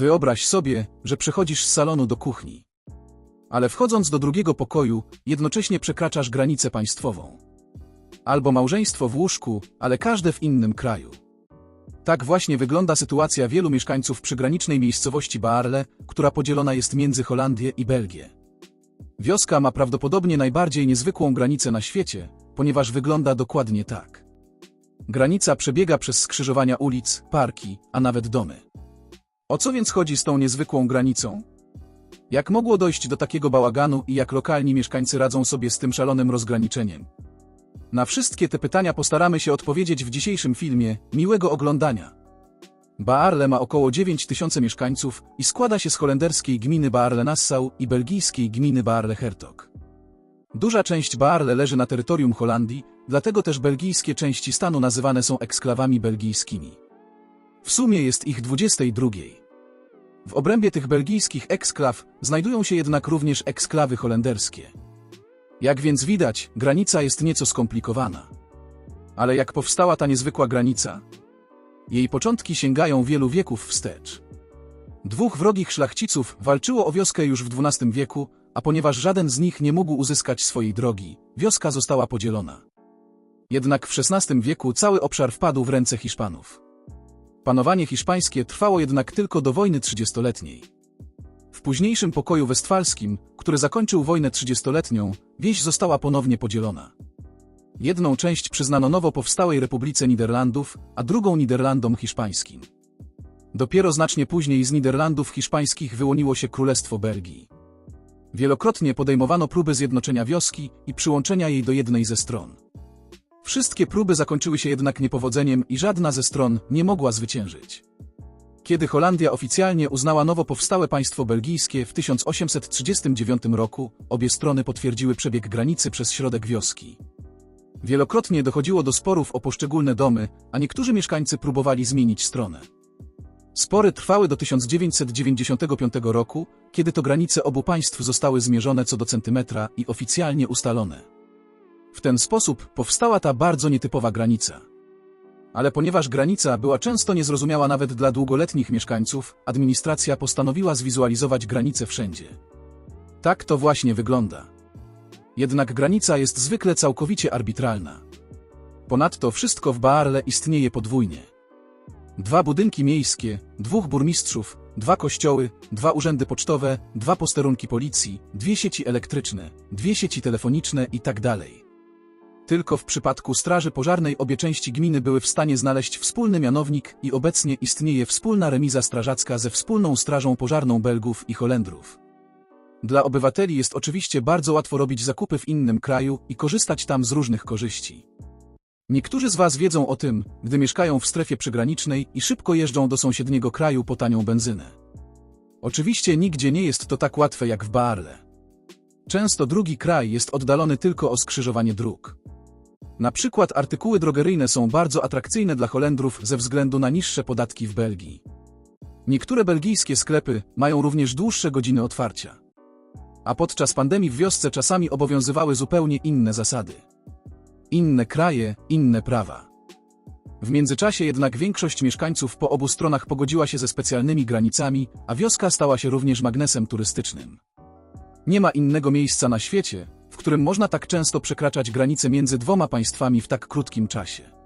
Wyobraź sobie, że przechodzisz z salonu do kuchni. Ale wchodząc do drugiego pokoju, jednocześnie przekraczasz granicę państwową. Albo małżeństwo w łóżku, ale każde w innym kraju. Tak właśnie wygląda sytuacja wielu mieszkańców przygranicznej miejscowości Baarle, która podzielona jest między Holandię i Belgię. Wioska ma prawdopodobnie najbardziej niezwykłą granicę na świecie, ponieważ wygląda dokładnie tak. Granica przebiega przez skrzyżowania ulic, parki, a nawet domy. O co więc chodzi z tą niezwykłą granicą? Jak mogło dojść do takiego bałaganu i jak lokalni mieszkańcy radzą sobie z tym szalonym rozgraniczeniem? Na wszystkie te pytania postaramy się odpowiedzieć w dzisiejszym filmie. Miłego oglądania. Baarle ma około 9 tysięcy mieszkańców i składa się z holenderskiej gminy Baarle-Nassau i belgijskiej gminy Baarle-Hertog. Duża część Baarle leży na terytorium Holandii, dlatego też belgijskie części stanu nazywane są eksklawami belgijskimi. W sumie jest ich 22. W obrębie tych belgijskich eksklaw znajdują się jednak również eksklawy holenderskie. Jak więc widać, granica jest nieco skomplikowana. Ale jak powstała ta niezwykła granica? Jej początki sięgają wielu wieków wstecz. Dwóch wrogich szlachciców walczyło o wioskę już w XII wieku, a ponieważ żaden z nich nie mógł uzyskać swojej drogi, wioska została podzielona. Jednak w XVI wieku cały obszar wpadł w ręce Hiszpanów. Panowanie hiszpańskie trwało jednak tylko do wojny trzydziestoletniej. W późniejszym pokoju westfalskim, który zakończył wojnę trzydziestoletnią, wieś została ponownie podzielona. Jedną część przyznano nowo powstałej Republice Niderlandów, a drugą Niderlandom hiszpańskim. Dopiero znacznie później z Niderlandów hiszpańskich wyłoniło się Królestwo Belgii. Wielokrotnie podejmowano próby zjednoczenia wioski i przyłączenia jej do jednej ze stron. Wszystkie próby zakończyły się jednak niepowodzeniem i żadna ze stron nie mogła zwyciężyć. Kiedy Holandia oficjalnie uznała nowo powstałe państwo belgijskie w 1839 roku, obie strony potwierdziły przebieg granicy przez środek wioski. Wielokrotnie dochodziło do sporów o poszczególne domy, a niektórzy mieszkańcy próbowali zmienić stronę. Spory trwały do 1995 roku, kiedy to granice obu państw zostały zmierzone co do centymetra i oficjalnie ustalone. W ten sposób powstała ta bardzo nietypowa granica. Ale ponieważ granica była często niezrozumiała nawet dla długoletnich mieszkańców, administracja postanowiła zwizualizować granicę wszędzie. Tak to właśnie wygląda. Jednak granica jest zwykle całkowicie arbitralna. Ponadto wszystko w Baarle istnieje podwójnie. Dwa budynki miejskie, dwóch burmistrzów, dwa kościoły, dwa urzędy pocztowe, dwa posterunki policji, dwie sieci elektryczne, dwie sieci telefoniczne i tak. Tylko w przypadku Straży Pożarnej obie części gminy były w stanie znaleźć wspólny mianownik i obecnie istnieje wspólna remiza strażacka ze wspólną Strażą Pożarną Belgów i Holendrów. Dla obywateli jest oczywiście bardzo łatwo robić zakupy w innym kraju i korzystać tam z różnych korzyści. Niektórzy z Was wiedzą o tym, gdy mieszkają w strefie przygranicznej i szybko jeżdżą do sąsiedniego kraju po tanią benzynę. Oczywiście nigdzie nie jest to tak łatwe jak w Baarle. Często drugi kraj jest oddalony tylko o skrzyżowanie dróg. Na przykład artykuły drogeryjne są bardzo atrakcyjne dla Holendrów ze względu na niższe podatki w Belgii. Niektóre belgijskie sklepy mają również dłuższe godziny otwarcia. A podczas pandemii w wiosce czasami obowiązywały zupełnie inne zasady. Inne kraje, inne prawa. W międzyczasie jednak większość mieszkańców po obu stronach pogodziła się ze specjalnymi granicami, a wioska stała się również magnesem turystycznym. Nie ma innego miejsca na świecie, którym można tak często przekraczać granice między dwoma państwami w tak krótkim czasie.